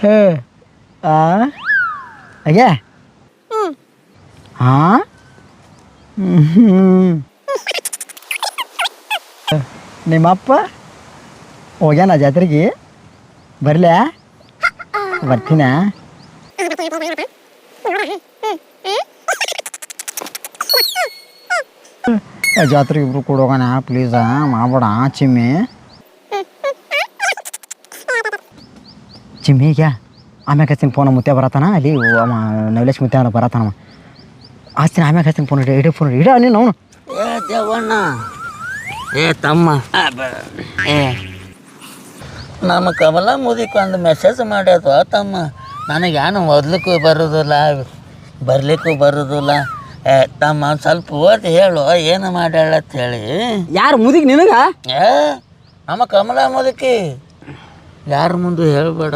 ಹೇ. ಆ? ಅಯ್ಯ. ಹಾಂ ನಿಮ್ಮಪ್ಪ? ಹೋಗ್ಯಾನ ಜಾತ್ರೆಗೆ? ಬರ್ಲ್ಯಾ ಬರ್ತೀನ? ಜಾತ್ರೆಗೆ ಇಬ್ರು ಕೂಡ ಹೋಗೋಣ ಪ್ಲೀಸ ಮಾಡ್ಬೇಡ ಚಿಮ್ಮಿ. ಚಿಮ್ಮಿಗ ಆಮ್ಯಾಗ ಹಚ್ಚಿನ ಫೋನ್ ಮುತ್ತೆ ಬರತ್ತಾನ ಅಲ್ಲಿ ಅವ ನವಲೇಶ್ ಮುತ್ತೆ ಅವ್ನು ಬರತ್ತಾನವ ಆಸ್ತಿನ ಆಮ್ಯಾಗ ಹಚ್ಚಿನ ಫೋನ್ ಇಡಿ ಇಡೀ ಫೋನ್ ಇಡ. ನೀನು ಅವನು. ಏ ದೇವಣ್ಣ. ಏ ತಮ್ಮ. ಏ. ನಮ್ಮ ಕಮಲ ಮುದಿಕ್ ಒಂದು ಮೆಸೇಜ್ ಮಾಡ್ಯದು ತಮ್ಮ. ನನಗೆ ಏನು ಓದ್ಲಿಕ್ಕೂ ಬರೋದಿಲ್ಲ ಬರ್ಲಿಕ್ಕೂ ಬರೋದಿಲ್ಲ. ಏ ತಮ್ಮ ಒಂದ್ ಸ್ವಲ್ಪ ಓದಿ ಹೇಳು ಏನು ಮಾಡ್ಯಾಳ ಅಂತ ಹೇಳಿ. ಯಾರು ಮುದಿಗೆ ನಿನಗ? ಏ ನಮ್ಮ ಕಮಲ ಮುದುಕಿ. ಯಾರ ಮುಂದೆ ಹೇಳಬೇಡ.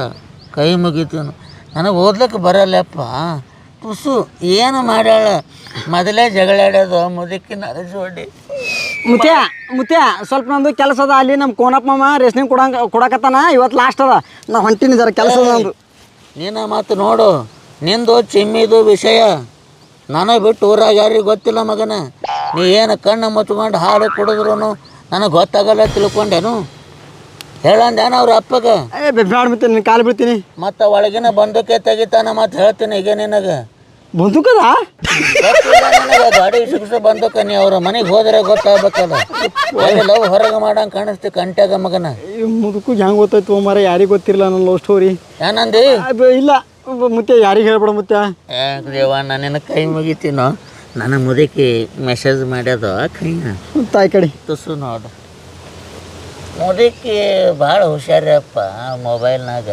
ಕೈ ಮುಗಿತೀನು ನನಗೆ ಓದ್ಲಿಕ್ಕೆ ಬರಲ್ಲಪ್ಪ. ತುಸು ಏನು ಮಾಡ್ಯಾಳ? ಮೊದಲೇ ಜಗಳಾಡೋದು ಮುದುಕಿ ನರ ಜೋಡಿ ಮುತ್ಯ ಮುತ್ಯ ಸ್ವಲ್ಪ ನಂದು ಕೆಲಸ ಅದ. ಅಲ್ಲಿ ನಮ್ಮ ಕೋನಪ್ಪ ಮಾಮ ರೇಷ್ನಿಂಗ್ ಕೊಡಂಗ ಕೊಡಕತ್ತಾನ. ಇವತ್ತು ಲಾಸ್ಟ್ ಅದ. ನಾ ಹೊಂಟಿನಿ ಜರ ಕೆಲಸ ಅದ ನಂದು. ನೀನ ಮಾತು ನೋಡು. ನಿಂದು ಚಿಮ್ಮಿದು ವಿಷಯ. ನನಗೆ ಬಿಟ್ಟು ಊರಾಗ ಯಾರಿಗೆ ಗೊತ್ತಿಲ್ಲ ಮಗನ. ನೀ ಏನು ಕಣ್ಣು ಮುಚ್ಕೊಂಡು ಹಾಡು ಕುಡಿದ್ರು ನನಗೆ ಗೊತ್ತಾಗಲ್ಲ ತಿಳ್ಕೊಂಡೇನು. ಹೇಳಂದೇನ ಅವ್ರ ಅಪ್ಪಗೆ? ಏ ಬೇಡ ಮುತ್ಯ ನಿನ್ನ ಕಾಲು ಬೀಳ್ತೀನಿ. ಮತ್ತು ಒಳಗಿನ ಬಂದೂಕೆ ತೆಗಿತಾನ ಮತ್ತು ಹೇಳ್ತೀನಿ ಈಗ ನಿನಗ. ಬಂದೂಕದ? ಗಾಡಿ ಸಿಕ್ಸ ಬಂದೂಕ ನೀ ಅವ್ರ ಮನೆಗೆ ಹೋದ್ರೆ ಗೊತ್ತಾಗ್ಬೇಕಲ್ಲ. ಲವ್ ಹೊರಗೆ ಮಾಡಂಗ್ ಕಾಣಿಸ್ತಿ ಕಂಟ್ಯಾಗ ಮಗನ? ಮುದುಕು ಹೆಂಗೆ ಗೊತ್ತಾಯ್ತು ಮರ ಯಾರಿಗೆ ಗೊತ್ತಿರಲ್ಲ ನನ್ನ ಲವ್ ಸ್ಟೋರಿ? ಏನಂದಿ? ಇಲ್ಲ ಮುತ್ಯ ಯಾರಿಗೆ ಹೇಳ್ಬೇಡ ಯಾಕೆ ದೇವ ನಿನ್ನ ಕೈ ಮುಗಿತೀನೋ? ನನ್ನ ಮುದುಕಿ ಮೆಸೇಜ್ ಮಾಡ್ಯದ ಕೈ ತಾಯಿ ಕಡೆ. ತುಸು ನೋಡು. ಮುದುಕಿ ಭಾಳ ಹುಷಾರಪ್ಪ ಮೊಬೈಲ್ನಾಗ.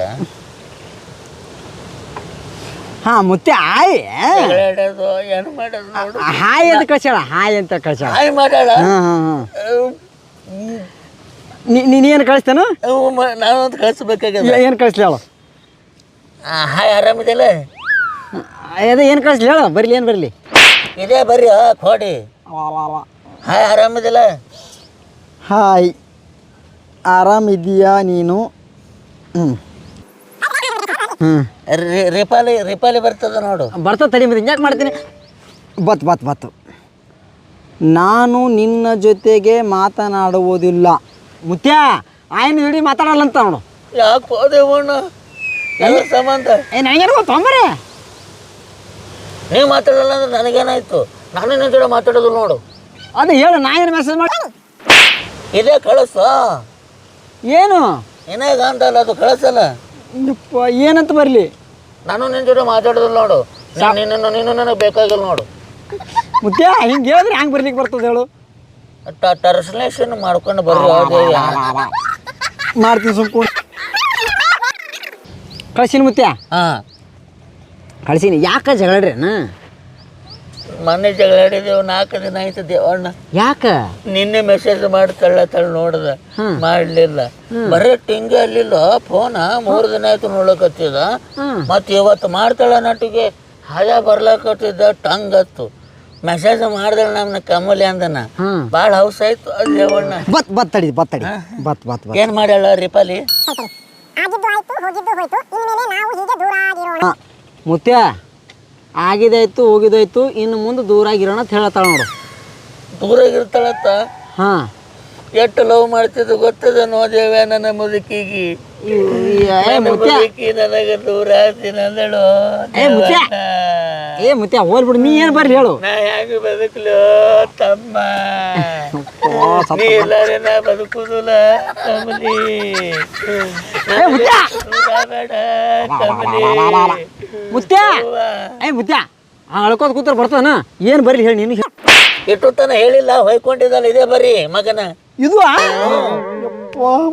ಹಾ ಮುತ್ತೆ ಆಯ್ ಜಗಳಾಡೋದು ಏನು ಮಾಡೋದು ನೋಡು. ಹಾಯ್ ಅಂತ ಕಳ್ಸಾಳ ಹಾಯ್ ಅಂತ ಕಳ್ಸಾಳ ಹಾಯ್ ಮಾಡ್ಯಾಳ ಹಾಂ ಏನು ಕಳಿಸ್ತೇನು? ನಾನು ಅಂತ ಕಳಿಸ್ಬೇಕಾಗ್ಯದ. ಏನು ಕಳಿಸ್ಲಿ ಹೇಳು. ಹಾಯ್ ಆರಾಮಿದೆಲ್ಲ? ಅದೇ ಏನು ಕಳಿಸ್ಲಿ ಹೇಳು ಬರಲಿ ಏನು ಬರಲಿ. ಇದೇ ಬರ್ರಿ ಕೊಡಿ. ಕೋಡಿ ಹಾಯ್ ಆರಾಮಿದಿಲ್ಲ? ಹಾಯ್. ಆರಾಮಿದ್ದೀಯಾ ನೀನು? ಹ್ಞೂ ಹ್ಞೂ ರಿ- ರಿಪಾಲಿ ರಿಪಾಲಿ ಬರ್ತದ ನೋಡು. ಬರ್ತಾ ತಡಿ ಮತ್ತೆ ಯಾಕೆ ಮಾಡ್ತೀನಿ? ಬತ್ ಬತ್ ಬತ್ತು ನಾನು ನಿನ್ನ ಜೊತೆಗೆ ಮಾತನಾಡುವುದಿಲ್ಲ. ಮುತ್ಯ ಆಯ್ನ ಹಿಡಿ ಮಾತಾಡಲ್ಲ ಅಂತ ನೋಡು. ಯಾಕೆ ಹೋದೆವಣ್ಣ ಎಲ್ಲ ಸಂಬಂಧ? ಏ ನನಗೇನು ತೊಂಬರೇ. ನೀವು ಮಾತಾಡಲ್ಲ ಅಂದ್ರೆ ನನಗೇನಾಯ್ತು? ನಾನು ನಿನ್ನ ಜೊತೆ ಮಾತಾಡೋದು ನೋಡು. ಅದು ಹೇಳು ನಾ ಏನು ಮೆಸೇಜ್ ಮಾಡ ಇದೇ ಕಳಿಸ. ಏನು? ಏನಾಗ ಅಂತಲ್ಲ ಅದು ಕಳಿಸಲ್ಲ. ಯಪ್ಪ ಏನಂತ ಬರಲಿ? ನಾನು ನಿನ್ನ ಜೊತೆ ಮಾತಾಡೋದಿಲ್ಲ ನೋಡು. ನೀನು ನಿನ್ನ ನೀನು ನನಗೆ ಬೇಕಾಗಿಲ್ಲ ನೋಡು. ಮುತ್ಯ ಹಿಂಗೆ ಹೇಳಿದ್ರೆ ಹೆಂಗೆ ಬರ್ಲಿಕ್ಕೆ ಬರ್ತದೆ ಹೇಳು? ಟ್ರಾನ್ಸ್ಲೇಷನ್ ಮಾಡ್ಕೊಂಡು ಬರ್ರಿ ಮಾಡ್ತೀನಿ ಸುಮ್ಕು. ಕಳ್ಸೀನಿ ಮುತ್ಯ? ಹಾಂ. ಕಳ್ಸೀನಿ. ಯಾಕೆ ಜಗಳಡ್ರೇನ ಮೊನ್ನೆ ಜಗಳಾಡಿದೆವು ನಾಲ್ಕು ದಿನ ಆಯ್ತು ದೇವಣ್ಣ. ಯಾಕ? ನಿನ್ನೆ ಮೆಸೇಜ್ ಮಾಡಿ ತಳ್ಳ ತಳ್ಳ ನೋಡ್ದ ಮಾಡ್ಲಿಲ್ಲ. ಬರೀ ಟಿಂಗ ಅಲ್ಲಿಲ್ಲ ಫೋನ ಮೂರು ದಿನ ಆಯ್ತು ನೋಡಕತ್ತಿದ ಮತ್ ಮತ್ತು ಇವತ್ತು ಮಾಡ್ತಾಳ ನಟಿಗೆ. ಹಾಗೆ ಬರ್ಲಾಕತ್ತಿದ್ದ ಟಂಗ್ ಹತ್ತು. ಮೆಸೇಜ್ ಮಾಡ್ದಳ ನಮ್ನ ಕಮಲಿ ಅಂದನ. ಬಾಳ ಭಾಳ ಹೌಸ್ ಆಯ್ತು ಅದು ದೇವಣ್ಣ. ಬತ್ ಬತ್ತಡಿ ಬತ್ತಡಿ ಬತ್ ಬತ್ ಏನು ಮಾಡ್ಯಾಳ ರಿಪಾಲಿ? ಮುತ್ಯ. ಆಗಿದಾಯ್ತು ಹೋಗಿದಾಯ್ತು ಇನ್ನು ಮುಂದೆ ದೂರ ಆಗಿರೋಣ ಅಂತ ಹೇಳತ್ತಾಳ ನೋಡು. ದೂರ ಆಗಿರ್ತಾಳತ್ತ ಹಾಂ. ಎಷ್ಟು ಲವ್ ಮಾಡ್ತಿದ್ದು ಗೊತ್ತದ ನೋದೇವೆ ನನ್ನ ಮುದುಕಿಗೆ? ಮುದುಕಿ ನನಗೆ ದೂರ ಏ ಮುತ್ಯ. ಏ ಮುತ್ಯ ಹೋಲ್ಬಿಡು ನೀ ಏನು ಬರ್ರಿ ಹೇಳು. ನಾ ಹೆಂಗ ಬದುಕಲು ತಮ್ಮ? ನೀ ಇಲ್ಲಾರೆ ನಾ ಬದುಕುದಿಲ್ಲ ಕಮಲಿ ಏ ಮುತ್ಯ ದೂರ ಬೇಡ ಕಮಲಿ ಮುತ್ಯ ಏ ಮುತ್ಯ ಅಳ್ಕೋತ ಕೂತ್ರ ಬರ್ತಾನ ಏನು ಬರೀ ಹೇಳಿ ನೀನು. ಇಟ್ಟು ತನ ಹೇಳಿಲ್ಲ ಹೊಯ್ಕೊಂಡಿದ್ದಲ್ಲ ಇದೇ ಬರ್ರಿ ಮಗನ. ಇದು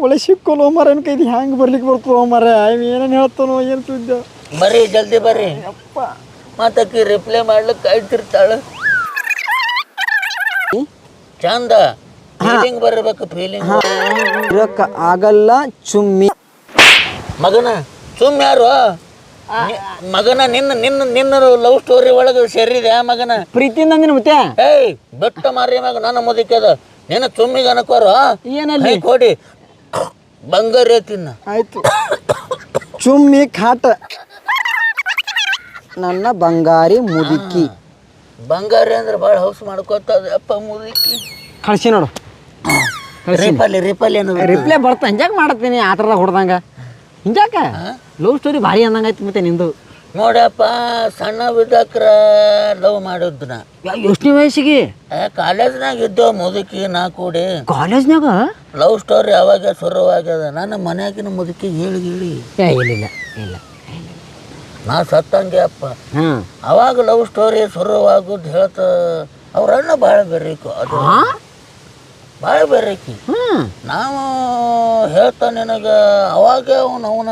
ಒಳ್ಳೆ ಸಿಕ್ಕೋ ಮರ ಏನು ಕೈದು ಹೆಂಗೆ ಬರ್ಲಿಕ್ಕೆ ಬರ್ತದ ಮರ ಏನೇನು ಹೇಳ್ತಾನೋ ಏನು ಸುದ್ದ? ಬರ್ರಿ ಜಲ್ದಿ ಬರ್ರಿ. ಮತ್ತಕ್ಕಿ ರಿಪ್ಲೈ ಮಾಡ್ಲಿಕ್ಕೆ ಕಾಯ್ತಿರ್ತಾಳ ಚಂದ. ಫೀಲಿಂಗ್ ಬರಬೇಕು ಫೀಲಿಂಗ್ ಇರಕ್ಕ ಆಗಲ್ಲ ಚುಮ್ಮಿ. ಮಗನ ಸುಮ್ ಯಾರು? ನಿ- ಮಗನ ನಿನ್ನ ನಿನ್ನ ನಿನ್ನ ಲವ್ ಸ್ಟೋರಿ ಒಳಗೆ ಸೇರಿದೆ ಆ ಮಗನ? ಪ್ರೀತಿ ಅಂದಿನ ಮತ್ತೆ ಏಯ್ ಬೆಟ್ಟ ಮಾರಿ ಮಗ ನನ್ನ ಮುದಕ್ಕೆ ನಿನ್ನ ಚುಮ್ಮಿಗೆ ಅನ್ಕೋರು ಏನಲ್ಲಿ? ಕೊಡಿ. ಬಂಗಾರ ತಿನ್ನ ಆಯ್ತು. ಚುಮ್ಮಿ ಕಾಟ. ನನ್ನ ಬಂಗಾರಿ ಮುದುಕಿ. ಬಂಗಾರಿ ಅಂದ್ರೆ ಭಾಳ ಹೌಸ್ ಮಾಡ್ಕೋತ ಅಪ್ಪ ಮುದುಕಿ. ಕಳ್ಸಿ ನೋಡು. ರಿಪಲ್ಲಿ ರಿಪ್ಲೈ ಬರ್ತಾ ಹಿಂಜಾಕ್ ಮಾಡತ್ತೀನಿ ಆ ಥರದಾಗ ಹೊಡ್ದಂಗ. ಹಿಂಜಾಕ? ಲವ್ ಸ್ಟೋರಿ ಭಾರಿ ಅನ್ನಂಗೈತಿ ಮತ್ತೆ ನಿಂದು. ನೋಡಪ್ಪ ಸಣ್ಣ ಬಿದ್ದಕ್ರ ಲವ್ ಮಾಡಿದ್ನ. ಎಷ್ಟನೇ ವಯಸ್ಸಿಗೆ? ಕಾಲೇಜ್ನಾಗ ಇದ್ದೋ ಮುದುಕಿ ನಾ ಕೂಡಿ. ಕಾಲೇಜ್ನಾಗ? ಲವ್ ಸ್ಟೋರಿ ಅವಾಗ ಶುರುವಾಗ್ಯದ. ನನ್ನ ಮನ್ಯಾಗಿನ ಮುದುಕಿ ಹೇಳಿ ಹೇಳಿ. ಏ ಇಲ್ಲ ಇಲ್ಲ ನಾ ಸತ್ತಂಗೆ ಅಪ್ಪ. ಹಾಂ. ಅವಾಗ ಲವ್ ಸ್ಟೋರಿ ಶುರುವಾಗುದು ಹೇಳ್ತ ಅವ್ರ ಅಣ್ಣ ಭಾಳ ಬೆರೀಕು. ಅದು ಹಾಂ? ಭಾಳ ಬೆರೀಕಿ. ಹ್ಞೂ ನಾವು ಹೇಳ್ತಾ ನಿನಗೆ ಅವಾಗ ಅವನು ಅವನ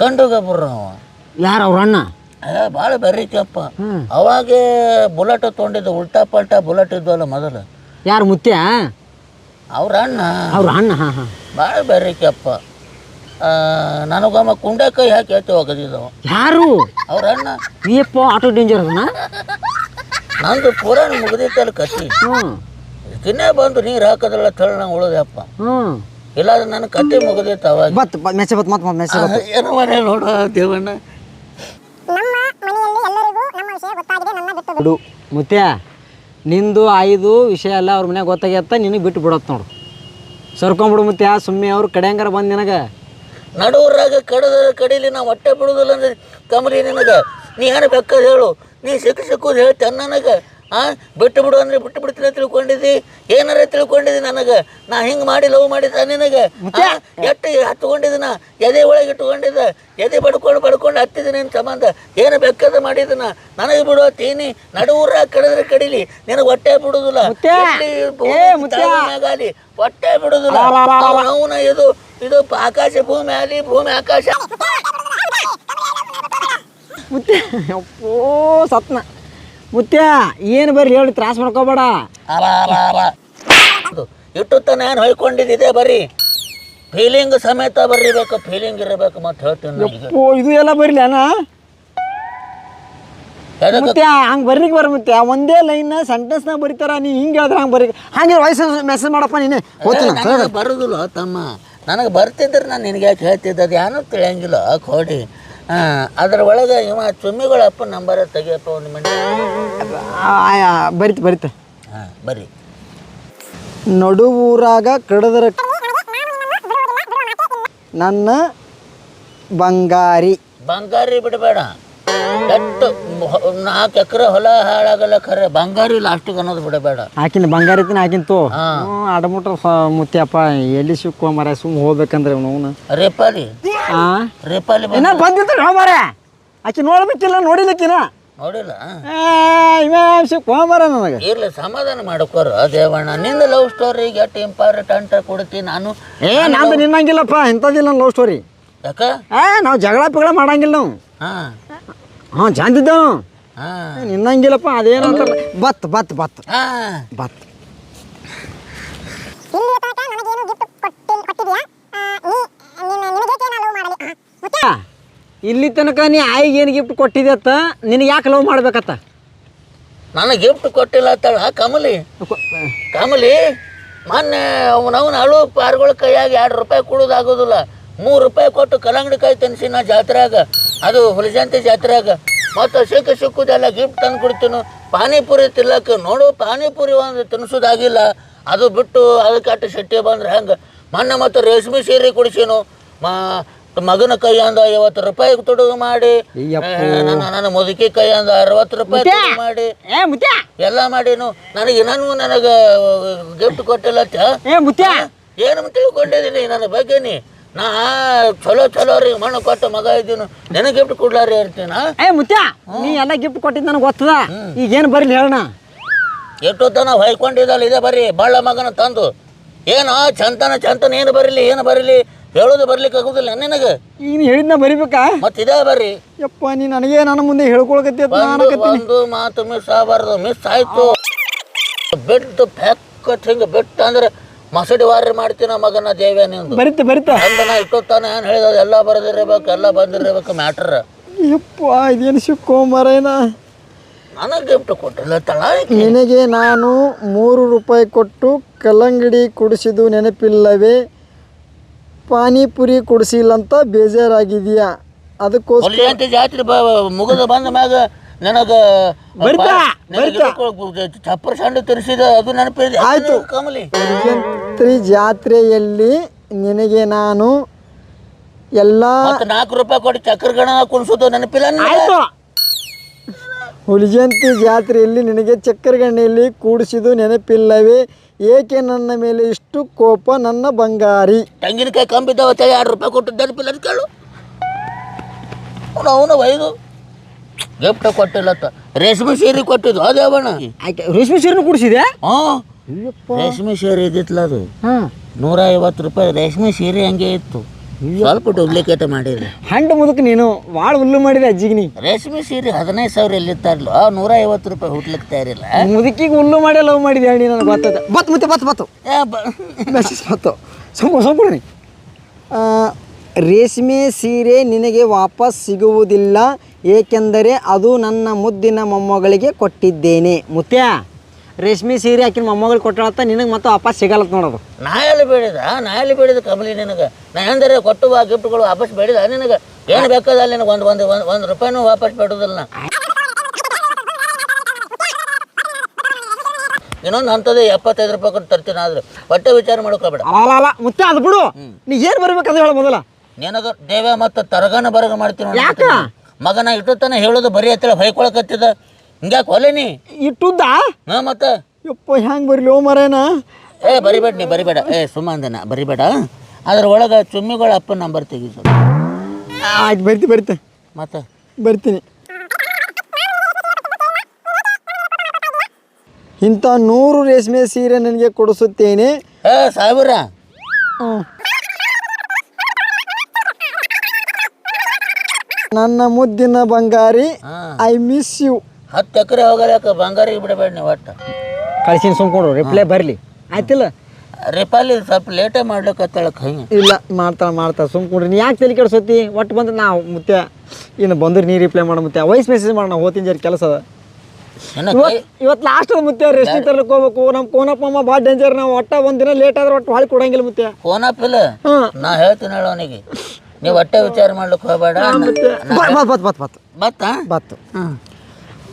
ಗಂಡು ಬರ್ರ ಅವ. ಯಾರು ಅವ್ರ ಅಣ್ಣ? ಏ ಭಾಳ ಬೆರೀಕಪ್ಪ ಹ್ಞೂ ಅವಾಗೆ ಬುಲೆಟ್ ತೊಗೊಂಡಿದ್ದ ಉಲ್ಟಾ ಪಲ್ಟಾ ಬುಲೆಟ್ ಇದ್ವಲ್ಲ ಮೊದಲು. ಯಾರು ಮುತ್ಯ ಅವ್ರ ಅಣ್ಣ. ಅವ್ರ ಅಣ್ಣ ಹಾಂ ಹಾಂ. ಭಾಳ ಬೆರೀಕಪ್ಪ ನನಗೊಮ್ಮ ಕುಂಡೆಕಾಯಿ ಹಾಕಿ ಹೇಳ್ತೇವೆ ಹೋಗದಿದ್ದವ ಯಾರು? ಅವ್ರ ಅಣ್ಣ. ಅಯ್ಯಪ್ಪ ಆಟೋ ಡೇಂಜರ್ ಅದನ್ನ ನಂದು ಪುರಾಣ ಮುಗಿದೈತಲ್ಲ ಕತ್ತಿ ಹ್ಞೂ ಕಿನ್ನೆ ಬಂದು ನೀರು ಹಾಕೋದ್ರಲ್ಲ ತಳ್ಳ ನಂಗೆ ಉಳಿದಪ್ಪ. ಹ್ಞೂ ಇಲ್ಲಾಂದ್ರೆ ನನ್ನ ಕತೆ ಮುಗಿದೈತೆ ಅವಾಗ. ಬತ್ ಬತ್ ಮೆಚ್ಚ ಬತ್ ಮತ್ತೆ ಮೆಚ್ಚ ಬತ್. ಏನು ಮನೆ ನೋಡ ದೇವಣ್ಣ. ಬಿಡು ಮುತ್ಯ ನಿಂದು ಐದು ವಿಷಯ ಎಲ್ಲ ಅವ್ರ ಮನ್ಯಾಗ ಗೊತ್ತಾಗ್ಯತ್ತ ನಿನಗೆ ಬಿಟ್ಟು ಬಿಡತ್ ನೋಡು. ಸರ್ಕೊಂಬಿಡು ಮುತ್ಯ ಸುಮ್ಮನೆ ಅವ್ರು ಕಡೆಯಂಗಾರ ಬಂದು ನಿನಗೆ. ನಡುವರಾಗ ಕಡದ ಕಡೀಲಿ ನಾ ಹೊಟ್ಟೆ ಬಿಡುದಿಲ್ಲ ಅಂದ್ರೆ ಕಮಲಿ ನಿನಗೆ. ನೀ ಏನು ಬೇಕಾದ ಹೇಳು ನೀ ಸಿಕ್ಕು ಸಿಕ್ಕುದು ಹೇಳ್ತೇನೆ ನನಗೆ ಆ? ಬಿಟ್ಟು ಬಿಡು ಅಂದ್ರೆ ಬಿಟ್ಟು ಬಿಡ್ತೀನಿ ತಿಳ್ಕೊಂಡಿದ್ದಿ? ಏನಾರ ತಿಳ್ಕೊಂಡಿದ್ದಿ ನನಗೆ? ನಾ ಹಿಂಗೆ ಮಾಡಿ ಲವ್ ಮಾಡಿದ ನಿನಗೆ? ಎಟ್ಟು ಎಷ್ಟು ಹತ್ಕೊಂಡಿದ್ದ ನಾ? ಎದೆ ಒಳಗೆ ಇಟ್ಕೊಂಡಿದ್ದ ಎದೆ ಬಡ್ಕೊಂಡು ಬಡ್ಕೊಂಡು ಹತ್ತಿದ ನಿನ್ನ ಸಂಬಂಧ. ಏನು ಬೆಕ್ಕದ ಮಾಡಿದನ ನನಗೆ ಬಿಡು ತೀನಿ ನಡುವರ ಕಡಿದ್ರೆ ಕಡಿಲಿ. ನಿನಗೆ ಹೊಟ್ಟೆ ಬಿಡುದಿಲ್ಲ. ಆಗಲಿ! ಹೊಟ್ಟೆ ಬಿಡುದಿಲ್ಲ. ಅವನ ಇದು ಇದು ಆಕಾಶ ಭೂಮಿ ಆಗಲಿ ಭೂಮಿ ಆಕಾಶ. ಅಪ್ಪೋ ಸತ್ನ. ಮುತ್ಯ ಏನು ಬರ್ರಿ ಹೇಳಿ ತ್ರಾಸ ಮಾಡ್ಕೋಬೇಡ. ಇಟ್ಟು ತನ ಏನು ಹೊಯ್ಕೊಂಡಿದ್ದಿದೆ ಬರೀ ಫೀಲಿಂಗ್ ಸಮೇತ ಬರೀಬೇಕು ಫೀಲಿಂಗ್ ಇರಬೇಕು ಮತ್ತೆ ಹೇಳ್ತೀನಿ ಓ ಇದು ಎಲ್ಲ ಬರಲಿ ಅಣ್ಣ? ಮುತ್ಯ ಹಂಗೆ ಬರ್ಲಿಕ್ಕೆ ಬರ ಮುತ್ಯ. ಒಂದೇ ಲೈನ್ ಸೆಂಟೆನ್ಸ್ನಾಗ ಬರೀತಾರ ನೀ ಹಿಂಗೆ ಹೇಳಿದ್ರೆ ಹಂಗೆ ಬರೀ ಹಂಗೆ ವಾಯ್ಸ್ ಮೆಸೇಜ್ ಮಾಡಪ್ಪ ನೀನೆ. ಬರೋದಿಲ್ಲ ತಮ್ಮ. ನನಗೆ ಬರ್ತಿದ್ರೆ ನಾನು ನಿನಗೆ ಯಾಕೆ ಹೇಳ್ತಿದ್ದೆ ಅದು ಏನೂ ತಿಳಿಯಂಗಿಲ್ಲ ಕೋಡಿ. ಅದ್ರ ಒಳಗೆ ಇವ ಚುಮ್ಮಿಗಳಪ್ಪ ನಂಬರ್ ತೆಗಿಯಪ್ಪ ಒಂದು ಮಿನಿಟ್ ಬರಿತ ಬರಿತ. ಹಾಂ ಬರ್ರಿ. ನಡುವೂರಾಗ ಕಡದ್ರ ನನ್ನ ಬಂಗಾರಿ. ಬಂಗಾರಿ ಬಿಡಬೇಡ. ನಾಲ್ಕು ಎಕರೆ ಹೊಲ ಹಾಳಾಗಲ್ಲ ಖರೆ. ಬಂಗಾರಿ ಲಾಸ್ಟಿಗೆ ಅನ್ನೋದು ಬಿಡಬೇಡ. ಆಕಿನ ಬಂಗಾರ ಇತ್ತಿನ ಆಕಿನ ತೋ ಹಾ. ಅಡಮುಟ್ರ ಮುತ್ಯಪ್ಪ ಎಲ್ಲಿ ಸಿಕ್ಕೋ ಮರ ಸುಮ್ ಹೋಗ್ಬೇಕಂದ್ರೆ ಅವನು ರೇಪಾಲಿ. ಆ? ರೇಪಾಲಿ ಬಂದ್- ಬಂದಿತ್ತು ಮರ ಆಕಿ ನೋಡ್ಬೇಕಿಲ್ಲ ನೋಡಿಲಿಕ್ಕಿನ ನೋಡಿಲ್ಲ? ಇವ ಸಿಕ್ಕೋ ಮರ ನನಗೆ. ಇರ್ಲಿ ಸಮಾಧಾನ ಮಾಡ್ಕೋರ. ದೇವಣ್ಣ ನಿಂದ ಲವ್ ಸ್ಟೋರಿ ಎಷ್ಟು ಇಂಪಾರ್ಟೆಂಟ್ ಕೊಡ್ತೀನಿ ನಾನು? ಏ ನಾನು ನಿನ್ನಂಗಿಲ್ಲಪ್ಪ ಇಂಥದ್ದಿಲ್ಲ ಲವ್ ಸ್ಟೋರಿ ಯಾಕ? ಏ ನಾವು ಜಗಳ ಪಿಗಳ ಮಾಡಂಗಿಲ್ಲ ನಾವು. ಹಾಂ. ಹಾಂ ಚಂದಿದ್ದ ಹಾಂ. ನಿನ್ನಂಗಿಲ್ಲಪ್ಪ ಅದೇನು ಅಂತ. ಬತ್ ಬತ್ ಬತ್. ಹಾಂ. ಬತ್. ಇಲ್ಲಿ ತನಕ ನೀ ನಿನ್ನ ನಿನಗೇಕೆ ನಾನು ಲವ್ ಮಾಡಲಿ? ಆ, ಇಲ್ಲಿ ತನಕ ನೀ ಆಯಿಗೆ ಏನು ಗಿಫ್ಟ್ ಕೊಟ್ಟಿದೆ ಅತ್ತ ನಿನಗೆ ಯಾಕೆ ಲವ್ ಮಾಡ್ಬೇಕತ್ತ ನನಗೆ ಗಿಫ್ಟ್ ಕೊಟ್ಟಿಲ್ಲ ಅಂತಳ. ಕಮಲಿ. ಕಮಲಿ ಮೊನ್ನೆ ಅವನವನ ಹಳು ಪಾರ್ಗಳ ಕೈಯಾಗಿ ಎರಡು ರೂಪಾಯಿ ಕೊಡೋದಾಗೋದಿಲ್ಲ. ಮೂರು ರೂಪಾಯಿ ಕೊಟ್ಟು ಕಲ್ಲಂಗಡಿ ಕಾಯಿ ತಿನ್ಸಿ ನಾ ಜಾತ್ರೆಯಾಗ ಅದು ಹುಲಜಾಂತಿ ಜಾತ್ರೆಯಾಗ ಮತ್ತು ಸಿಕ್ಕ ಸಿಕ್ಕುದೆಲ್ಲ ಗಿಫ್ಟ್ ತಂದು ಕೊಡ್ತೀನಿ. ಪಾನಿಪುರಿ ತಿನ್ನಕ್ಕೆ ನೋಡು ಪಾನಿಪುರಿ ಒಂದು ತಿನ್ಸೋದಾಗಿಲ್ಲ. ಅದು ಬಿಟ್ಟು ಅದಕ್ಕೆ ಅಟ್ಟು ಶೆಟ್ಟಿ ಬಂದ್ರೆ ಹೆಂಗೆ? ಮೊನ್ನೆ ಮತ್ತು ರೇಷ್ಮೆ ಸೀರೆ ಕೊಡಿಸಿನು. ಮಾ ಮಗನ ಕೈಯಿಂದ ಐವತ್ತು ರೂಪಾಯಿ ತುಡುಗು ಮಾಡಿ. ನನ್ನ ಮುದುಕಿ ಕೈಯಿಂದ ಅರವತ್ತು ರೂಪಾಯಿ ತುಡುಗು ಮಾಡಿ. ಏ ಮುತ್ಯ. ಎಲ್ಲ ಮಾಡೀನು. ನನಗೆ ಇನ್ನೂ ನನಗೆ ಗಿಫ್ಟ್ ಕೊಟ್ಟಿಲ್ಲ ಅಂತ. ಏ ಮುತ್ಯ. ಏನು ತಿಳ್ಕೊಂಡಿದ್ದೀನಿ ನನ್ನ ಬಗ್ಗೆ ನೀ ನಾ ಚಲೋ ಚಲೋ ರೀ ಮಣ್ಣು ಕೊಟ್ಟು ಮಗ ಇದ್ದೀನಿ. ನನಗೆ ಗಿಫ್ಟ್ ಕೊಡ್ಲಾರಿ ಇರ್ತೀನ ಏ ಮುತ್ಯ ನೀ ಎಲ್ಲ ಗಿಫ್ಟ್ ಕೊಟ್ಟಿದ್ದು ನನಗೆ ಗೊತ್ತದ? ಈಗೇನು ಬರಲಿ ಹೇಳೋಣ ಎಷ್ಟು ತನ ಹೊಯ್ಕೊಂಡಿದ್ದಲ್ಲ ಇದೆ ಬರ್ರಿ ಬಳ್ಳ ಮಗನ ತಂದು. ಏನು ಚಂತನ ಚಂತನ ಏನು ಬರಲಿ ಏನು ಬರಲಿ ಹೇಳೋದು ಬರ್ಲಿಕ್ಕೆ ಆಗುದಿಲ್ಲ ನಿನಗೆ. ಈಗ ನೀ ಹೇಳಿದ್ನ ಬರಿಬೇಕಾ? ಮತ್ತೆ ಇದೇ ಬರ್ರಿ. ಯಪ್ಪ ನೀ ನನಗೆ ನನ್ನ ಮುಂದೆ ಹೇಳ್ಕೊಳಕತ್ತಿ ಒಂದು ಮಾತು ಮಿಸ್ ಆಗಬಾರ್ದು ಮಿಸ್ ಆಯ್ತು. ಬಿಟ್ಟು ಫೆಕ್ಕತ್ ಹಿಂಗೆ ಬಿಟ್ಟು ಅಂದ್ರೆ ಮಸಡಿ ವಾರಿ ಮಾಡ್ತೀನ ಮಗನ ದೇವ್ಯ ನಿಂದು. ಬರಿತ ಬರಿತ. ಅಂದನ ಇಟ್ಟೋತ್ತಾನೆ ಏನು ಹೇಳಿದ ಎಲ್ಲ ಬರೆದಿರ್ಬೇಕು ಎಲ್ಲ ಬಂದಿರ್ಬೇಕು ಮ್ಯಾಟ್ರ್. ಯಪ್ಪ ಇದೇನು ಸಿಕ್ಕೋ ಮರೇನ ನನಗೆ ಗಿಫ್ಟ್ ಕೊಟ್ಟಿಲ್ಲ ತಳ ನಿನಗೆ ನಾನು ಮೂರು ರೂಪಾಯಿ ಕೊಟ್ಟು ಕಲ್ಲಂಗಡಿ ಕುಡಿಸಿದು ನೆನಪಿಲ್ಲವೇ? ಪಾನಿಪುರಿ ಕೊಡಿಸಿಲ್ಲ ಅಂತ ಬೇಜಾರಾಗಿದೆಯಾ ಅದಕ್ಕೋಸ್ಕರ ಜಾತ್ರೆ ಮುಗಿದ ಬಂದ ಮ್ಯಾಗ ನನಗ ಬರ್ತಾ, ನನಗೆ ಇದಕ್ಕೆ ಚಪ್ಪರ ಸಂಡು ತರಿಸಿದ ಅದು ನೆನಪಿದೆ. ಆಯ್ತು. ಕಮಲಿ. ಜಾತ್ರೆಯಲ್ಲಿ ನಿನಗೆ ನಾನು ಎಲ್ಲ ಮತ್ತೆ ನಾಲ್ಕು ರೂಪಾಯಿ ಕೊಟ್ಟು ಚಕ್ರಗಣ ಕುಣಿಸೋದು ನೆನಪಿಲ್ಲ ನಿನಗೆ? ಆಯ್ತು. ಹುಲಿಜಂತಿ ಜಾತ್ರೆಯಲ್ಲಿ ನಿನಗೆ ಚಕ್ರಗಣ್ಣೆಯಲ್ಲಿ ಕೂಡಿಸಿದು ನೆನಪಿಲ್ಲವೇ? ಏಕೆ ನನ್ನ ಮೇಲೆ ಇಷ್ಟು ಕೋಪ ನನ್ನ ಬಂಗಾರಿ? ತೆಂಗಿನಕಾಯಿ ಕಂಬಿದ್ದಾವ ತಳಿ ಎರಡು ರೂಪಾಯಿ ಕೊಟ್ಟು ನೆನಪಿಲ್ಲ ಅಂತ ಕೇಳು. ಅವನು ಅವನು ಒಯ್ದು. ಗಿಫ್ಟ್ ಕೊಟ್ಟಿಲ್ಲತ್ತ. ರೇಷ್ಮೆ ಸೀರೆ ಕೊಟ್ಟಿದ್ದು ಅದೇ ಬಣ್ಣ ಆಯ್ತು ರೇಷ್ಮೆ ಸೀರೆನೂ ಕುಡಿಸಿದೆ ಹಾಂ. ರೇಷ್ಮೆ ಸೀರೆ ಇದ್ದಿತ್ತಲ್ಲ ಅದು. ಹಾಂ. ನೂರ ಐವತ್ತು ರೂಪಾಯಿ ರೇಷ್ಮೆ ಸೀರೆ ಹಂಗೆ ಇತ್ತು. ಸ್ವಲ್ಪ ಡೂಪ್ಲಿಕೇಟ್ ಮಾಡಿದೆ ಹಂಡು ಮುದುಕ ನೀನು ಭಾಳ ಹುಲ್ಲು ಮಾಡಿದೆ ಅಜ್ಜಿಗೆ ನೀ ರೇಷ್ಮೆ ಸೀರೆ ಹದಿನೈದು ಸಾವಿರ ಎಲ್ಲಿತ್ತಾರಲ್ಲ ನೂರ ಐವತ್ತು ರೂಪಾಯಿ ಹುಟ್ಲಿಕ್ಕೆ ತಯಾರಿಲ್ಲ. ಮುದುಕಿಗೆ ಹುಲ್ಲು ಮಾಡಿ ಲವ್ ಮಾಡಿದೆ ಹೇಳಿ ನನಗೆ ಗೊತ್ತದ ಬತ್ ಮತ್ತೆ ಬತ್ ಬತ್ತು. ಏ ಬ- ಮೆಸೇಜ್ ಬತ್ತು. ಸುಮ್ಮನೆ ರೇಷ್ಮೆ ಸೀರೆ ನಿನಗೆ ವಾಪಸ್ ಸಿಗುವುದಿಲ್ಲ. ಏಕೆಂದರೆ ಅದು ನನ್ನ ಮುದ್ದಿನ ಮೊಮ್ಮಗಳಿಗೆ ಕೊಟ್ಟಿದ್ದೇನೆ. ಮುತ್ಯ ರೇಷ್ಮೆ ಸೀರೆ ಹಾಕಿನ ಮೊಮ್ಮಗಳು ಕೊಟ್ಟಾಳತ್ತ ನಿನಗೆ ಮತ್ತೆ ವಾಪಸ್ ಸಿಗಲ್ಲ ನೋಡೋದು. ನಾಯಲ್ಲಿ ಬೇಡಿದ ನಾಯಲ್ಲಿ ಬೇಡಿದ ಕಮಲಿ ನಿನಗೆ. ನಾ ಎಂದರೆ ಕೊಟ್ಟು ಆ ಗಿಫ್ಟ್ಗಳು ವಾಪಸ್ ಬೇಡಿದ ನಿನಗೆ ಏನು ಬೇಕಾದ ನಿನಗೆ ಒಂದು ಒಂದು ಒಂದು ಒಂದು ರೂಪಾಯಿನೂ ವಾಪಸ್ ಬೇಡೋದಿಲ್ಲ ಇನ್ನೊಂದು ಅಂಥದ್ದು ಎಪ್ಪತ್ತೈದು ರೂಪಾಯಿ ಕೊಟ್ಟು ತರ್ತೀನಿ ಆದ್ರೆ ಹೊಟ್ಟೆ ವಿಚಾರ ಮಾಡ್ಕೋಬೇಡ ಅಲ್ಲ ಮುತ್ಯ ಅದು ಬಿಡು. ನೀ ಏನು ಬರ್ಬೇಕಂತ ಹೇಳ ಮೊದಲ. ನಿನಗ ದೇವ ಮತ್ತು ತರಗನ ಬರಗ ಮಾಡ್ತೀನಿ ಯಾಕ? ಮಗನ ಇಟ್ಟುತ್ತಾನೆ ತನ ಹೇಳೋದು ಬರೀ ಅತ್ತಿಲ್ಲ ಹೊಯ್ಕೊಳಕತ್ತಿದ. ಹಿಂಗ್ಯಾಕೆ ಹೊಲೆ ನೀ? ಇಟ್ಟುದ್ದ? ಹಾಂ ಮತ್ತೆ? ಯಪ್ಪ ಹೆಂಗೆ ಬರಲಿ ಓ ಮರೇನ ಏ ಬರಿಬೇಡ ನೀ ಬರಿಬೇಡ. ಏ ಸುಮ್ಮಂದನ ಬರಿಬೇಡ ಅದ್ರ ಒಳಗೆ ಚುಮ್ಮಿಗಳ ಅಪ್ಪನ ನಂಬರ್ ತೆಗಿ ಸ್ವಲ್ಪ ಆಯ್ತು ಬರ್ತಿ ಬರ್ತೆ. ಮತ್ತೆ? ಬರ್ತೀನಿ. ಇಂಥ ನೂರು ರೇಷ್ಮೆ ಸೀರೆ ನನಗೆ ಕೊಡಿಸುತ್ತೇನೆ. ಏ ಸಾವಿರ ನನ್ನ ಮುದ್ದಿನ ಬಂಗಾರಿ ಐ ಮಿಸ್ ಯು ಹತ್ತು ಎಕರೆ ಹೋಗಲ್ಯಾಕ ಬಂಗಾರಿ ಬಿಡಬೇಡ ನೀವು ಒಟ್ಟು. ಕಳ್ಸಿನ ಸುಮ್ಕೊಂಡ್ರು ರಿಪ್ಲೈ ಬರಲಿ. ಆಯ್ತಿಲ್ಲ? ರಿಪಾಲಿ ಸ್ವಲ್ಪ ಲೇಟೇ ಮಾಡ್ಲಿಕ್ಕತ್ತಾಳ ಕೈ ಇಲ್ಲ ಮಾಡ್ತಾಳೆ ಮಾಡ್ತಾಳೆ ಸುಮ್ಕೊಂಡ್ರಿ ನೀ ಯಾಕೆ ತಲೆ ಕೆಡ್ಸೋತಿ? ಒಟ್ಟು ಬಂದ್ರೆ ನಾವು ಮುತ್ತೆ ಇನ್ನು ಬಂದ್ರೆ ನೀ ರಿಪ್ಲೈ ಮಾಡೋ ಮುತ್ತೆ ವಾಯ್ಸ್ ಮೆಸೇಜ್ ಮಾಡೋಣ ಹೋತಿನ ಜರಿ ಕೆಲಸ ಅದ. ಇವತ್ತು ಇವತ್ತು ಲಾಸ್ಟ್ ಅದ ಮುತ್ತೆ ರೆಸ್ಟ್ ತರ್ಲಿಕ್ಕೆ ಹೋಗ್ಬೇಕು. ನಮ್ಮ ಕೋನಪ್ಪ ಅಮ್ಮ ಭಾಳ ಡೇಂಜರ್ ನಾವು ಒಟ್ಟ ಒಂದಿನ ದಿನ ಲೇಟ್ ಆದ್ರೆ ಒಟ್ಟು ಹಾಳಿ ಕೊಡಂಗಿಲ್ಲ ಮುತ್ತೆ ಫೋನ್ ಇಲ್ಲ? ಹಾಂ. ನಾ ಹೇಳ್ತೀನಿ ಹೇಳು ಅವನಿಗೆ. ನೀವು ಹೊಟ್ಟೆ ವಿಚಾರ ಮಾಡ್ಲಿಕ್ಕೆ ಹೋಗಬೇಡ ಬತ್ ಬತ್ ಬತ್ ಬತ್ ಬತ್ತಾ? ಬತ್ತು.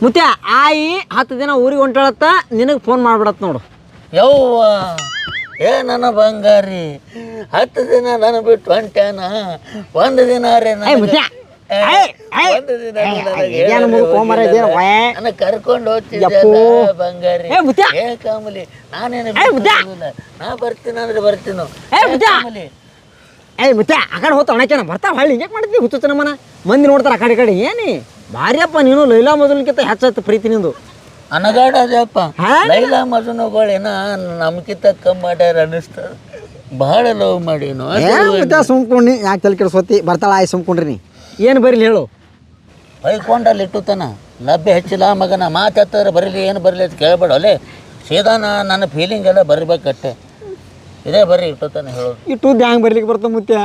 ಮುತ್ತೆ ಆಯಿ ಹತ್ತು ದಿನ ಊರಿಗೆ ಹೊಂಟಾಳತ್ತ ನಿನಗೆ ಫೋನ್ ಮಾಡ್ಬಿಡತ್ ನೋಡು. ಯವ್ವ ಏ ನನ್ನ ಬಂಗಾರಿ ಹತ್ತು ದಿನ ನಾನು ಬಿಟ್ಟು ಹೊಂಟ್ಯಾನ ಒಂದು ದಿನ ರೇ ಕರ್ಕೊಂಡು. ಹೋಗ್ತಿದ್ದೆ ಬಂಗಾರಿ. ಏ ಮುತ್ಯ. ಏ ಕಾಮಲಿ ನಾನೇನು. ನಾ ಬರ್ತೀನಿ ಅಂದ್ರೆ ಬರ್ತೀನೋ. ಕಾಮಲಿ. ಏಯ್ ಮತ್ತೆ ಆ ಕಡೆ ಹೋತ ಒಣಕೇನ ಬರ್ತಾವ ಹಳ್ಳಿ. ಹಿಂಗೆ ಮಾಡ್ತೀವಿ ಹುಚ್ಚು ನಮ್ಮನ ಮಂದಿ ನೋಡ್ತಾರೆ ಆ ಕಡೆ ಕಡೆ. ಏನಿ? ಭಾರಿಯಪ್ಪ ನೀನು ಲೈಲಾ ಮೊದಲಿಗಿಂತ ಹೆಚ್ಚಾಯ್ತು ಪ್ರೀತಿ ನಿಂದು. ಅನಗಾಡದಪ್ಪ ಲೈಲಾ ಮಜನುಗಳೇನ ನಮ್ಕಿಂತ ಕಮ್ಮಿ ಮಾಡ್ಯಾರ ಅನ್ನಿಸ್ತದ ಭಾಳ ಲವ್ ಮಾಡೀನು? ಏ ಸುಮ್ಕೊಂಡಿ ಯಾಕೆ ತಲೆ ಕೆಡ್ಸೋತಿ ಬರ್ತಾಳ ಆಯ್ ಸುಮ್ಕೊಂಡ್ರಿ ನೀ. ಏನು ಬರಲಿ ಹೇಳು? ಬೈಕೊಂಡಲ್ಲಿ ಇಟ್ಟುತ್ತಾನ ಲಭ್ಯ ಹೆಚ್ಚಿಲ್ಲ ಮಗನ ಮಾತಾಡ್ತಾರೆ ಬರಲಿ ಏನು ಬರಲಿ ಅಂತ ಕೇಳ್ಬೇಡ. ಅಲ್ಲೇ ಸೀದಾ ನನ್ನ ಫೀಲಿಂಗ್ ಎಲ್ಲ ಬರಬೇಕಟ್ಟೆ. ಇದೇ ಬರ್ರಿ ಇಟ್ಟೋತಾನೆ ಹೇಳೋದು. ಇಟ್ಟು ಹ್ಯಾಂಗೆ ಬರ್ಲಿಕ್ಕೆ ಮುತ್ಯ.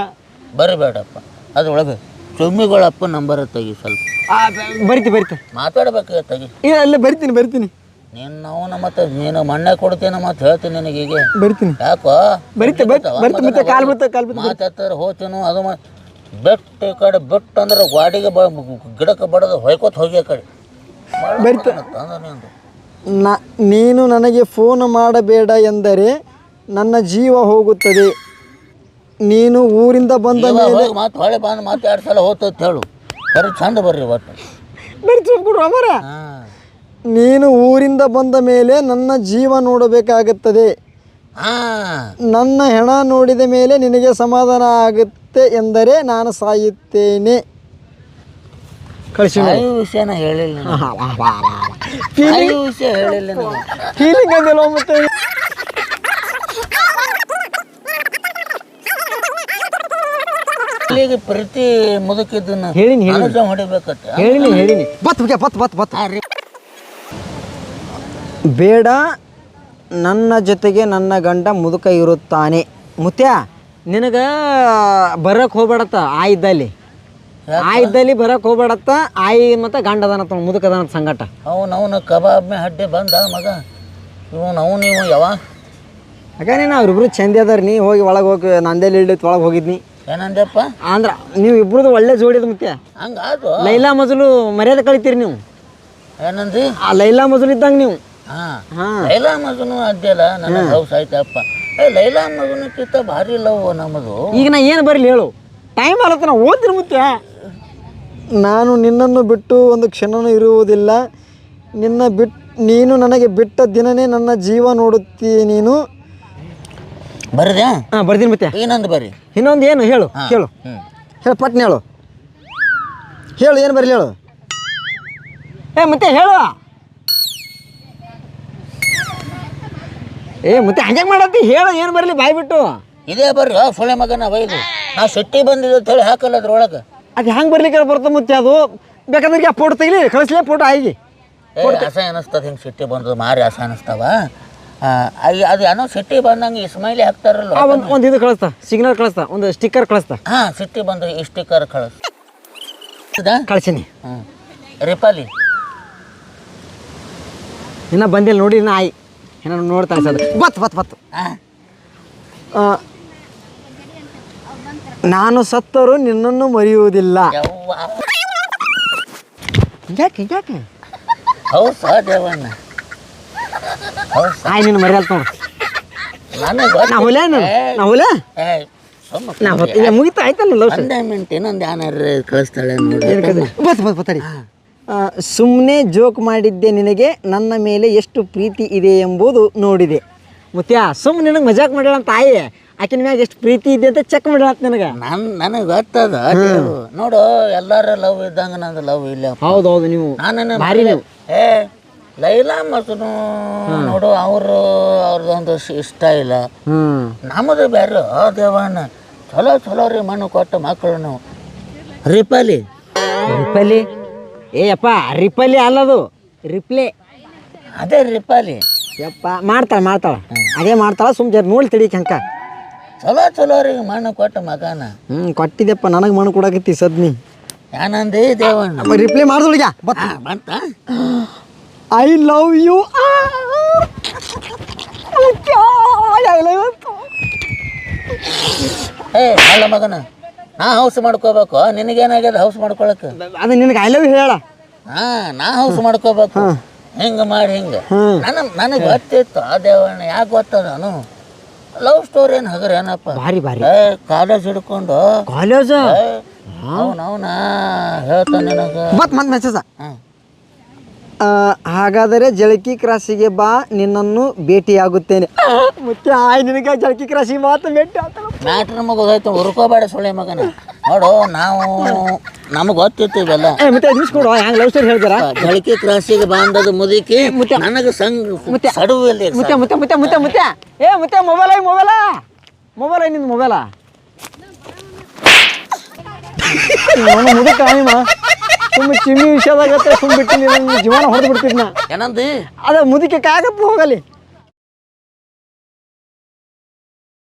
ಬರ್ರಿ ಬೇಡಪ್ಪ. ಅದ್ರೊಳಗೆ ಚುಮ್ಮಿಗಳಪ್ಪ ನಂಬರ್ ತೆಗಿ ಸ್ವಲ್ಪ. ಆ, ಬ- ಬರಿತಿ ಬರಿತಿ. ಮಾತಾಡ್ಬೇಕು ತೆಗಿ. ಇಲ್ಲ ಅಲ್ಲೇ ಬರಿತೀನಿ ಬರಿತೀನಿ. ನೀನು ಅವನ ಮತ್ತೆ ನೀನು ಮಣ್ಣೆ ಕೊಡ್ತೇನೆ ಮತ್ತೆ ಹೇಳ್ತೀನಿ ನಿನಗೆ ಈಗ ಬರಿತೀನಿ. ಯಾಕೋ? ಬರಿತೆ ಬರಿತೆ ಬರಿತಿ ಮತ್ತೆ ಕಾಲು ಬಿತ್ತ ಕಾಲು ಬಿತ್ತ ಮಾತಾಡ್ತಾರೆ ಹೋಗ್ತೀನು ಅದು ಮಾ ಬೆಟ್ಟ ಈ ಕಡೆ ಬೆಟ್ಟ ಅಂದ್ರೆ ಗಾಡಿಗೆ ಬ ಗಿಡಕ್ಕೆ ಬಡದು ಹೊಯ್ಕೋತ ಹೋಗಿ ಆ ಕಡೆ. ಬರಿತೆ ತಂದ ನಿಂದು. ನ ನೀನು ನನಗೆ ಫೋನ್ ಮಾಡಬೇಡ ಎಂದರೆ ನನ್ನ ಜೀವ ಹೋಗುತ್ತದೆ. ನೀನು ಊರಿಂದ ಬಂದ ಮೇಲೆ ಮತ್ತೆ ಹೊಳೆ ಬಂದು ಮತ್ತೆ ಎರಡು ಸಲ ಹೋಗ್ತೈತೆ ಹೇಳು. ಬರೀ ಚಂದ ಬರ್ರಿ ಒಟ್ಟು. ನೀನು ಊರಿಂದ ಬಂದ ಮೇಲೆ ನನ್ನ ಜೀವ ನೋಡಬೇಕಾಗುತ್ತದೆ. ಹಾಂ. ನನ್ನ ಹೆಣ ನೋಡಿದ ಮೇಲೆ ನಿನಗೆ ಸಮಾಧಾನ ಆಗುತ್ತೆ ಎಂದರೆ ನಾನು ಸಾಯುತ್ತೇನೆ. ಕಳಿಸಿ ಸಾಯೋ ವಿಷಯನ ಹೇಳಿಲ್ಲ. ನಾನು. ಸಾಯೋ ವಿಷಯ ಹೇಳಿಲ್ಲ ನಾನು ಫೀಲಿಂಗ್ ಅಂದಿಲ್ಲ ಮತ್ತೆ ಪ್ರತಿ ಮುದುಕಿದ್ದನ್ನ ಹೇಳಿನಿ ಹೇಳಿ ಅನುಜ ಹೊಡಿಬೇಕತ್ತೆ ಹೇಳಿನಿ ಹೇಳಿನಿ. ಬತ್ ಬತ್ ಬತ್ ಬತ್ ರೀ. ಬೇಡ ನನ್ನ ಜೊತೆಗೆ ನನ್ನ ಗಂಡ ಮುದುಕ ಇರುತ್ತಾನೆ. ಮುತ್ಯ ನಿನಗೆ ಬರಕ್ ಹೋಗ್ಬೇಡತ್ತ? ಆ ಇದ್ದಲ್ಲಿ. ಆ ಇದ್ದಲ್ಲಿ ಬರಕ್ ಹೋಗ್ಬೇಡತ್ತ? ಆಯಿ ಮತ್ತೆ ಗಂಡ ಅದಾನತ್ತ ಮುದುಕ ಅದಾನತ್ತ ಸಂಗಟ. ಅವನು ಅವನು ಕಬಾಬ್ ಮೇ ಹಡ್ಡೆ ಬಂದ ಮಗ. ಇವನು ಅವನು ಇವ ಯಾವ? ಯಾಕ ನೀನು ಅವ್ರಿಬ್ರು ಚಂದ ಅದಾರ ನೀ ಹೋಗಿ ಒಳಗೆ ಹೋಗಿ ನಂದೇಲಿ ಇಳಿತ್ ಒಳಗೆ ಹೋಗಿದ್ನಿ. ಏನಂದಪ್ಪ ಅಂದ್ರ ನೀವು ಇಬ್ರದ್ದು ಒಳ್ಳೆ ಜೋಡಿದ ಮತ್ತೆ. ಹಂಗಾದು ಲೈಲಾ ಮಜಲು ಮರ್ಯಾದೆ ಕಳಿತೀರಿ ನೀವು. ಏನಂದ್ರಿ ಆ ಲೈಲಾ ಮಜಲು ಇದ್ದಂಗೆ ನೀವು. ಹಾ. ಹಾ. ಲೈಲಾ ಮಜನು ಅದ್ಯಲ್ಲ ನನ್ನ ಹೌಸ್ ಆಯ್ತಪ್ಪ ಏ ಲೈಲಾ ಕಿತ್ತ ಭಾರಿ ಲವ್ ನಮ್ಮದು. ಈಗ ನಾ ಏನು ಬರಲಿ ಹೇಳು. ಟೈಮ್ ಆಲತನ ನಾ ಓದ್ತೀನಿ ಮುತ್ತೆ. ನಾನು ನಿನ್ನನ್ನು ಬಿಟ್ಟು ಒಂದು ಕ್ಷಣನೂ ಇರುವುದಿಲ್ಲ. ನಿನ್ನ ಬಿಟ್ ನೀನು ನನಗೆ ಬಿಟ್ಟ ದಿನನೇ ನನ್ನ ಜೀವ ನೋಡುತ್ತೀ ನೀನು. ಬರ್ದ್ಯಾ? ಹಾಂ ಬರ್ದಿನ ಮತ್ತೆ. ಏನಂದ್ ಬರ್ರಿ ಇನ್ನೊಂದು ಏನು? ಹೇಳು ಹೇಳು ಹೇಳು ಪಟ್ನ ಹೇಳು. ಹೇಳು ಏನು ಬರಲಿ ಹೇಳು. ಏ ಮತ್ತೆ ಹೇಳು. ಏ ಮತ್ತೆ ಹಂಗೆ ಮಾಡತ್ತಿ? ಹೇಳು ಏನು ಬರಲಿ ಬಾಯ್ ಬಿಟ್ಟು. ಇದೇ ಬರ್ರಿ ಆ ಮಗನ ಬೈದು ಆ ಸಿಟ್ಟಿ ಬಂದಿದೆ ಅಂತ ಹೇಳಿ ಹಾಕಲ್ಲ ಅದ್ರೊಳಗೆ. ಅದು ಹೆಂಗೆ ಬರ್ಲಿಕ್ಕೆ ಬರ್ತ ಮುತ್ತೆ ಅದು? ಬೇಕಾದ್ರೆ ಫೋಟೋ ತೆಗಿಲಿ ಕಳಿಸ್ಲೇ ಫೋಟೋ ಆಗಿ. ಏ ಅಸಹ್ಯ ಅನಿಸ್ತದ ಹಿಂಗೆ ಸಿಟ್ಟಿ ಬಂದದ ಮಾರಿ ಅಸ ಅನಿಸ್ತಾವ ಅಯ್ಯ, ಅದು ಏನೋ ಸಿಟ್ಟಿ ಬಂದಂಗೆ ಇಸ್ಮೈಲಿ ಹಾಕ್ತಾರಲ್ಲ ಒಂದು ಒಂದು ಇದು ಕಳಿಸ್ತಾ ಸಿಗ್ನಲ್ ಕಳಿಸ್ತಾ ಒಂದು ಸ್ಟಿಕ್ಕರ್ ಕಳಿಸ್ತಾ. ಹಾ ಸಿಟ್ಟಿ ಬಂದು ಈ ಸ್ಟಿಕ್ಕರ್ ಕಳಿಸ್. ಕಳ್ಸೀನಿ. ಹ್ಞೂ ರಿಪಾಲಿ ಇನ್ನ ಬಂದಿಲ್ಲ ನೋಡಿ ಇನ್ನ ಆಯ್. ಏನೋ ನೋಡ್ತಾ ಸರ್ ಬತ್ ಬತ್ ಬತ್ ನಾನು ಸತ್ತರು ನಿನ್ನನ್ನು ಮರೆಯುವುದಿಲ್ಲ. ಯಾಕೆ ಯಾಕೆ? ಹೌದು ಹೌದು ಆಯ್ ನಿನ್ನ ಮರ್ಯಾದ ನೋಡು ನಾ ಹೊಲೆ ನಾನು? ನಾ ಹೊಲೆ ಏ ನಾ ಹೊತ್ತು ಈಗ ಆಯ್ತಲ್ಲ ಲವ್ ಒಂದೇ ಮಿನಿಟ್ ಇನ್ನೊಂದು ಏನಾರ ಕಳಿಸ್ತಾಳೆ ನೋಡಿ ಬತ್ ಬತ್ ಬತ್ತಡಿ ಸುಮ್ಮನೆ ಜೋಕ್ ಮಾಡಿದ್ದೆ ನಿನಗೆ ನನ್ನ ಮೇಲೆ ಎಷ್ಟು ಪ್ರೀತಿ ಇದೆ ಎಂಬುದು ನೋಡಿದೆ. ಮತ್ತೆ ಸುಮ್ಮನೆ ನಿನಗೆ ಮಜಾಕ್ ಮಾಡ್ಯಾಳ ಅಂತ ತಾಯಿ ಆಕಿನ ಮ್ಯಾಗ ಎಷ್ಟು ಪ್ರೀತಿ ಇದೆ ಅಂತ ಚೆಕ್ ಮಾಡ್ಯಾಳ ನನಗೆ. ನನ್ ನನಗೆ ಗೊತ್ತದ. ನೋಡು ಎಲ್ಲಾರ ಲವ್ ಇದ್ದಂಗ ನಂದು ಲವ್ ಇಲ್ಲ. ಹೌದು ಹೌದು ನೀವು ನಾನು ಭಾರಿ ನೀವು. ಏ ಲೈಲಾ ಮತ್ತು ನೋಡು ಅವರು ಅವ್ರದ್ದೊಂದು ಇಷ್ಟ ಇಲ್ಲ. ನಮ್ಮದು ಬೇರೆ ಆ ದೇವಣ್ಣ ಚಲೋ ಚಲೋ ರೀ ಮಣ್ಣು ಕೊಟ್ಟು ಮಕ್ಕಳು ರಿಪಲಿ. ರಿಪಾಲಿ? ರಿಪಲಿ ಏ ಅಪ್ಪ ರಿಪಲಿ ಅಲ್ಲದು. ರಿಪ್ಲೆ. ಅದೇ ರಿಪಲಿ. ಯಪ್ಪ ಮಾಡ್ತಾಳೆ ಮಾಡ್ತಾಳೆ. ಅದೇ ಮಾಡ್ತಾಳೆ ಸುಮ್ಮನೆ ನೋಡಿ ತಿಳಿ ಕಂಕ ಚಲೋ ಚಲೋ ರೀ ಮಣ್ಣು ಕೊಟ್ಟ ಮಗನ. ಹ್ಞೂ ಕೊಟ್ಟಿದ್ದೆಪ್ಪ ನನಗೆ ಮಣ್ಣು ಕೊಡಕತ್ತಿ ಸದ್ನಿ. ಯಾನಂದೇ ದೇವಣ್ಣ? ರಿಪ್ಲೈ ಹಾ, ಬಂತ? ಐ ಲವ್ ಯು ಏ ಅಲ್ಲ ಮಗನ. ನಾ ಹೌಸ್ ಮಾಡ್ಕೋಬೇಕು. ನಿನಗೇನಾಗ್ಯದ ಹೌಸ್ ಮಾಡ್ಕೊಳಕ್ಕೆ? ಅದು ನಿನಗೆ ಐ ಲವ್ ಯು ಹೇಳ. ಹಾ ನಾ ಹೌಸ್ ಮಾಡ್ಕೋಬೇಕು. ಹಿಂಗ ಮಾಡಿ ಹಿಂಗ. ನನ್ನ ನನಗೆ ಗೊತ್ತಿತ್ತು ಆ ದೇವಣ್ಣ ಯಾಕೆ ಗೊತ್ತದ ನಾನು? ಲವ್ ಸ್ಟೋರಿ ಏನು ಹಗರ ಏನಪ್ಪ? ಭಾರಿ ಭಾರಿ ಕಾಲೇಜ್ ಹಿಡ್ಕೊಂಡು. ಕಾಲೇಜ್ ಅವನ ಅವನ ಹೇಳ್ತಾನೆ ನನಗೆ. ಬತ್ ಮತ್ ಮೆಸೇಜ್ ಹಾಂ. ಹಾಗಾದರೆ ಜಳಕಿ ಕ್ರಾಸಿಗೆ ಬಾ ನಿನ್ನನ್ನು ಭೇಟಿಯಾಗುತ್ತೇನೆ. ಮತ್ತೆ ಆಯ್ ನಿನಗೆ ಜಳಕಿ ಕ್ರಾಸಿಗೆ ಮಾತ್ರ ಭೇಟಿ ಆಗ್ತಾಳ ಮ್ಯಾಟ್ರ್ ಗೊತ್ತಾಯ್ತು ಹುರ್ಕೋಬೇಡ ಸೊಳ್ಳೆ ಮಗನ. ನೋಡು ನಾವು ನಮಗೆ ಗೊತ್ತಿತ್ತು ಇವೆಲ್ಲ ಏ ಮತ್ತೆ ನಿಮಿಷ ಕೊಡು ಹೆಂಗೆ ಲವ್ ಸ್ಟೋರಿ ಹೇಳ್ತಾರ? ಜಳಕಿ ಕ್ರಾಸಿಗೆ ಬಾಂಧದ ಮುದುಕಿ ನನಗೆ ಸಂಗ ಸಡುವು ಇಲ್ಲಿ ಮುತ್ತೆ ಮುತ್ತೆ ಮುತ್ತೆ ಮುತ್ತೆ ಮುತ್ತೆ ಏ ಮುತ್ತೆ ಮೊಬೈಲ್ ಐ ಮೊಬೈಲ ಮೊಬೈಲ್ ಐ ನಿಂದು ಮೊಬೈಲ ನಾನು ಮುದುಕ ನಿಮ್ಮ ಸುಮ್ಮ ಚಿಮ್ಮಿ ವಿಷಯದಾಗತ್ತೆ ಸುಮ್ಮ ಬಿಟ್ಟಿನಿ ನಿನ್ನ ಜೀವನ ಹೊಡೆದು ಬಿಡ್ತಿದ್ನ ಏನಂದಿ? ಅದ ಮುದುಕೆ ಕಾಗತ್ತ ಹೋಗಲಿ.